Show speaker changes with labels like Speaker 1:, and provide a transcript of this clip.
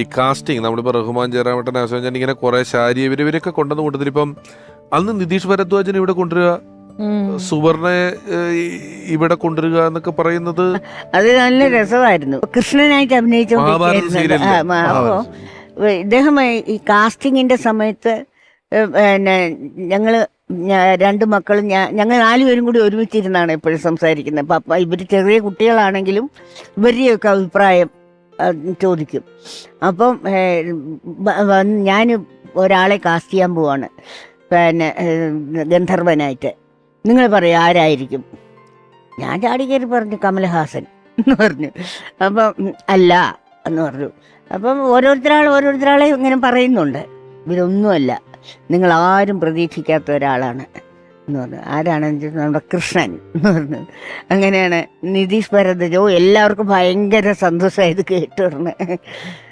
Speaker 1: ഈ കാസ്റ്റിംഗ് നമ്മളിപ്പോൾ റഹ്മാൻ ജയറാമട്ടൻ അശോചൻ ഇങ്ങനെ കുറെ ശാരി ഇവർ ഇവരൊക്കെ കൊണ്ടുവന്ന് കൊണ്ടുവന്നിട്ട് ഇപ്പം അന്ന് നിതീഷ് ഭരദ്വാജിനെ ഇവിടെ കൊണ്ടുവരിക സുവർണയെ ഇവിടെ കൊണ്ടുവരിക എന്നൊക്കെ പറയുന്നത്
Speaker 2: അത് നല്ല രസമായിരുന്നു. കൃഷ്ണനായിട്ട്
Speaker 1: അഭിനയിച്ച.
Speaker 2: അപ്പോ ഇദ്ദേഹം ഈ കാസ്റ്റിങ്ങിന്റെ സമയത്ത് പിന്നെ ഞങ്ങൾ രണ്ടു മക്കളും ഞാൻ ഞങ്ങൾ നാലുപേരും കൂടി ഒരുമിച്ചിരുന്നാണ് എപ്പോഴും സംസാരിക്കുന്നത്. അപ്പം ഇവർ ചെറിയ കുട്ടികളാണെങ്കിലും ഇവരുടെയൊക്കെ അഭിപ്രായം ചോദിക്കും. അപ്പം ഞാൻ ഒരാളെ കാസ്റ്റ് ചെയ്യാൻ പോവാണ്. പിന്നെ ഗന്ധർവനായിട്ട്. നിങ്ങൾ പറയും ആരായിരിക്കും? ഞാൻ ചാടി കയറി പറഞ്ഞു കമൽഹാസൻ എന്ന് പറഞ്ഞു. അപ്പം അല്ല എന്ന് പറഞ്ഞു. അപ്പം ഓരോരുത്തരാൾ ഓരോരുത്തരാളെ ഇങ്ങനെ പറയുന്നുണ്ട്. ഇവരൊന്നുമല്ല. നിങ്ങൾ ആരും പ്രതീക്ഷിക്കാത്ത ഒരാളാണ്. എന്ന് പറഞ്ഞു ആരാണെന്ന് വെച്ചാൽ നമ്മുടെ കൃഷ്ണൻ എന്ന് പറഞ്ഞത്. അങ്ങനെയാണ് നിതീഷ് ഭരതജോ എല്ലാവർക്കും ഭയങ്കര സന്തോഷമായത് കേട്ടു പറഞ്ഞു